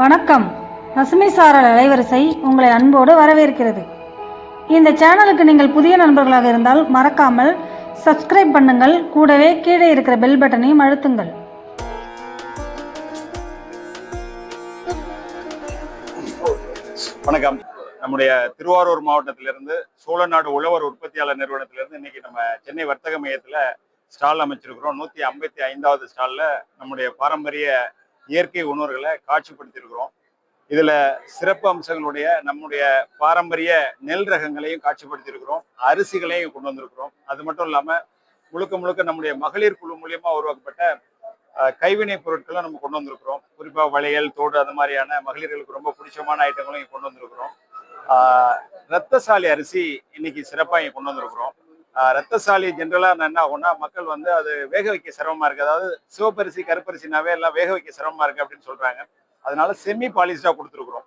வணக்கம். பசுமை சாரல் அலைவரிசை உங்களை அன்போடு வரவேற்கிறது. இந்த சேனலுக்கு நீங்கள் புதிய நண்பர்களாக இருந்தால் மறக்காமல் சப்ஸ்கிரைப் பண்ணுங்கள். கூடவே கீழே இருக்கிற பெல் பட்டனையும் அழுத்துங்கள். வணக்கம். நம்முடைய திருவாரூர் மாவட்டத்திலிருந்து சோழநாடு உழவர் உற்பத்தியாளர் நிறுவனத்திலிருந்து இன்னைக்கு நம்ம சென்னை வர்த்தக மையத்தில் ஸ்டால் அமைச்சிருக்கிறோம். நூற்றி ஐம்பத்தி ஐந்தாவது ஸ்டாலில் நம்முடைய பாரம்பரிய இயற்கை உணர்வுகளை காட்சிப்படுத்தியிருக்கிறோம். இதில் சிறப்பு அம்சங்களுடைய நம்முடைய பாரம்பரிய நெல் ரகங்களையும் காட்சிப்படுத்தியிருக்கிறோம். அரிசிகளையும் கொண்டு வந்திருக்கிறோம். அது மட்டும் இல்லாமல் முழுக்க முழுக்க நம்முடைய மகளிர் குழு மூலியமாக உருவாக்கப்பட்ட கைவினைப் பொருட்களை நம்ம கொண்டு வந்திருக்கிறோம். குறிப்பாக வளையல் தோடு அது மாதிரியான மகளிர்களுக்கு ரொம்ப பிடிச்சமான ஐட்டங்களும் இங்கே கொண்டு வந்திருக்கிறோம். ரத்தசாலி அரிசி இன்னைக்கு சிறப்பாக இங்கே கொண்டு வந்திருக்கிறோம். ரத்தசாலி ரத்தசாலி ஜென்ரலா என்ன ஆகும்னா மக்கள் வந்து அது வேக வைக்க சிரமமாக இருக்குது அதாவது சிவப்பரிசி கருப்பரிசினாவே எல்லாம் வேக வைக்க சிரமமாக இருக்கு அப்படின்னு சொல்கிறாங்க அதனால செமி பாலிஷ்டாக கொடுத்துருக்குறோம்.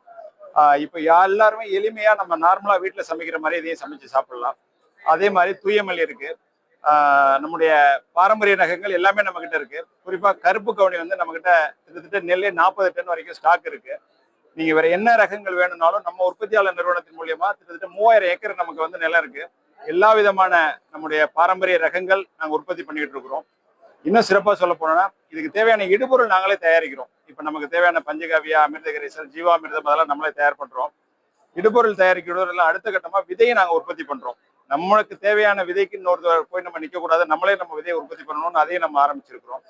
இப்போ யா- எல்லாருமே எளிமையாக நம்ம நார்மலாக வீட்டில் சமைக்கிற மாதிரி இதையும் சமைச்சு சாப்பிடலாம். அதே மாதிரி தூயமல் இருக்குது நம்முடைய பாரம்பரிய நகங்கள் எல்லாமே நம்மக்கிட்ட இருக்குது குறிப்பாக கருப்பு கவுனி வந்து நம்மக்கிட்ட கிட்டத்தட்ட நெல்லே நாற்பது டன் வரைக்கும் ஸ்டாக் இருக்குது நீங்கள் வேறு என்ன ரகங்கள் வேணும்னாலும் நம்ம உற்பத்தியாளர் நிறுவனத்தின் மூலியமாக கிட்டத்தட்ட மூவாயிரம் ஏக்கர் நமக்கு வந்து நிலம் இருக்குது எல்லா விதமான நம்முடைய பாரம்பரிய ரகங்கள் நாங்கள் உற்பத்தி பண்ணிக்கிட்டு இருக்கிறோம். இன்னும் சிறப்பாக சொல்ல போனோம்னா இதுக்கு தேவையான இடுபொருள் நாங்களே தயாரிக்கிறோம். இப்போ நமக்கு தேவையான பஞ்சகாவியா அமிர்தகரிசல் ஜீவாமிர்தம் அதெல்லாம் நம்மளே தயார் பண்றோம். இடுபொருள் தயாரிக்கிறதுல அடுத்த கட்டமா விதையை நாங்க உற்பத்தி பண்றோம். நம்மளுக்கு தேவையான விதைக்கு இன்னொருத்தர் போய் நம்ம நிற்கக்கூடாது நம்மளே நம்ம விதையை உற்பத்தி பண்ணணும்னு அதையும் நம்ம ஆரம்பிச்சிருக்கிறோம்.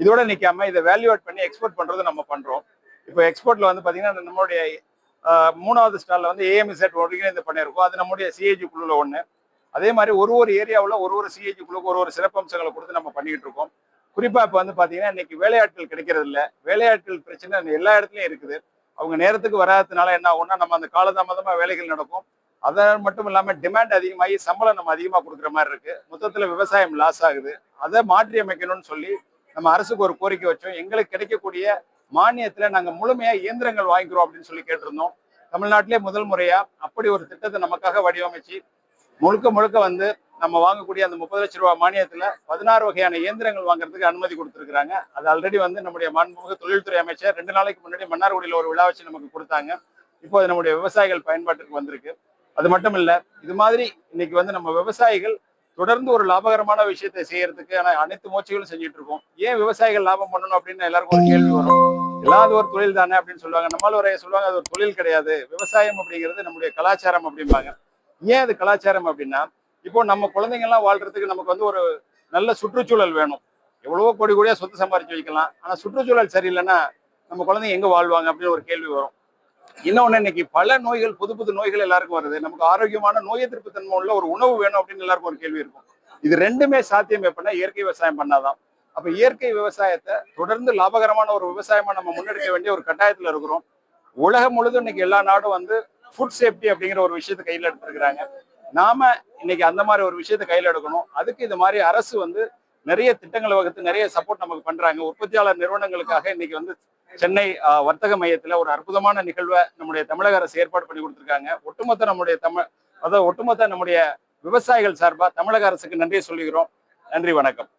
இதோட நிற்காம இதை வேல்யூ ஆட் பண்ணி எக்ஸ்போர்ட் பண்ணுறது நம்ம பண்ணுறோம் இப்போ எக்ஸ்போர்ட்ல வந்து பார்த்தீங்கன்னா நம்மளுடைய மூணாவது ஸ்டால்ல வந்து ஏஎம்இசெட் ஒருங்கிணைந்து பண்ணியிருக்கோம் அது நம்முடைய சிஏஜி குழுல ஒன்று அதே மாதிரி ஒரு ஒரு ஏரியாவில் ஒரு ஒரு சிஏஜி ஒரு ஒரு சிறப்பம்சங்களை கொடுத்து நம்ம பண்ணிக்கிட்டு இருக்கோம். குறிப்பா இப்போ வந்து பாத்தீங்கன்னா இன்னைக்கு வேலையாட்கள் கிடைக்கிறது இல்லை வேலையாட்கள் பிரச்சனை எல்லா இடத்துலயும் இருக்குது. அவங்க நேரத்துக்கு வராததுனால என்ன ஆகும்னா நம்ம அந்த காலதாமதமாக வேலைகள் நடக்கும். அதன் மட்டும் இல்லாம டிமாண்ட் அதிகமாகி சம்பளம் நம்ம அதிகமா கொடுக்குற மாதிரி இருக்கு. மொத்தத்துல விவசாயம் லாஸ் ஆகுது. அதை மாற்றி அமைக்கணும்னு சொல்லி நம்ம அரசுக்கு ஒரு கோரிக்கை வச்சோம். எங்களுக்கு கிடைக்கக்கூடிய மானியத்துல நாங்க முழுமையா இயந்திரங்கள் வாங்கிக்கிறோம் அப்படின்னு சொல்லி கேட்டிருந்தோம். தமிழ்நாட்டிலே முதல் முறையா அப்படி ஒரு திட்டத்தை நமக்காக வடிவமைச்சு முழுக்க முழுக்க வந்து நம்ம வாங்கக்கூடிய அந்த முப்பது லட்ச ரூபாய் மானியத்துல பதினாறு வகையான இயந்திரங்கள் வாங்குறதுக்கு அனுமதி கொடுத்துருக்காங்க அது ஆல்ரெடி வந்து நம்முடைய மாண்புமிகு தொழில்துறை அமைச்சர் ரெண்டு நாளைக்கு முன்னாடி மன்னார்குடியில் ஒரு விழா வச்சு நமக்கு கொடுத்தாங்க. இப்போ அது நம்முடைய விவசாயிகள் பயன்பாட்டுக்கு வந்திருக்கு. அது மட்டும் இல்ல இது மாதிரி இன்னைக்கு வந்து நம்ம விவசாயிகள் தொடர்ந்து ஒரு லாபகரமான விஷயத்தை செய்யறதுக்கு ஆனா அனைத்து முயற்சிகளும் செஞ்சுட்டு இருக்கோம். ஏன் விவசாயிகள் லாபம் பண்ணணும் அப்படின்னு எல்லாருக்கும் ஒரு கேள்வி வரும். எல்லாம் ஒரு தொழில் தானே அப்படின்னு சொல்லுவாங்க. நம்மளால் ஒரு சொல்லுவாங்க அது ஒரு தொழில் கிடையாது. விவசாயம் அப்படிங்கிறது நம்முடைய கலாச்சாரம் அப்படிம்பாங்க. ஏன் அது கலாச்சாரம் அப்படின்னா இப்போ நம்ம குழந்தைங்க எல்லாம் வாழ்றதுக்கு நமக்கு வந்து ஒரு நல்ல சுற்றுச்சூழல் வேணும். எவ்வளவோ கோடி கோடியா சொத்து சம்பாரிச்சு வைக்கலாம். ஆனா சுற்றுச்சூழல் சரியில்லைன்னா நம்ம குழந்தைங்க எங்க வாழ்வாங்க அப்படின்னு ஒரு கேள்வி வரும். இன்னொன்னு இன்னைக்கு பல நோய்கள் புது புது நோய்கள் எல்லாருக்கும் வருது. நமக்கு ஆரோக்கியமான நோய் எதிர்ப்பு தன்மை உள்ள ஒரு உணவு வேணும் அப்படின்னு எல்லாருக்கும் ஒரு கேள்வி இருக்கும். இது ரெண்டுமே சாத்தியம் எப்படின்னா இயற்கை விவசாயம் பண்ணாதான். அப்ப இயற்கை விவசாயத்தை தொடர்ந்து லாபகரமான ஒரு விவசாயமா நம்ம முன்னெடுக்க வேண்டிய ஒரு கட்டாயத்துல இருக்கிறோம். உலகம் முழுதும் இன்னைக்கு எல்லா நாடும் வந்து ஃபுட் சேஃப்டி அப்படிங்கிற ஒரு விஷயத்தை கையில எடுத்துருக்குறாங்க. நாம இன்னைக்கு அந்த மாதிரி ஒரு விஷயத்தை கையில எடுக்கணும். அதுக்கு இது மாதிரி அரசு வந்து நிறைய திட்டங்களை வகுத்து நிறைய சப்போர்ட் நமக்கு பண்றாங்க. உற்பத்தியாளர் நிறுவனங்களுக்காக இன்னைக்கு வந்து சென்னை வர்த்தக மையத்துல ஒரு அற்புதமான நிகழ்வை நம்முடைய தமிழக அரசு ஏற்பாடு பண்ணி கொடுத்துருக்காங்க. ஒட்டுமொத்த நம்முடைய தமிழ் அதாவது ஒட்டுமொத்த நம்முடைய விவசாயிகள் சார்பா தமிழக அரசுக்கு நன்றி சொல்லுகிறோம் நன்றி வணக்கம்.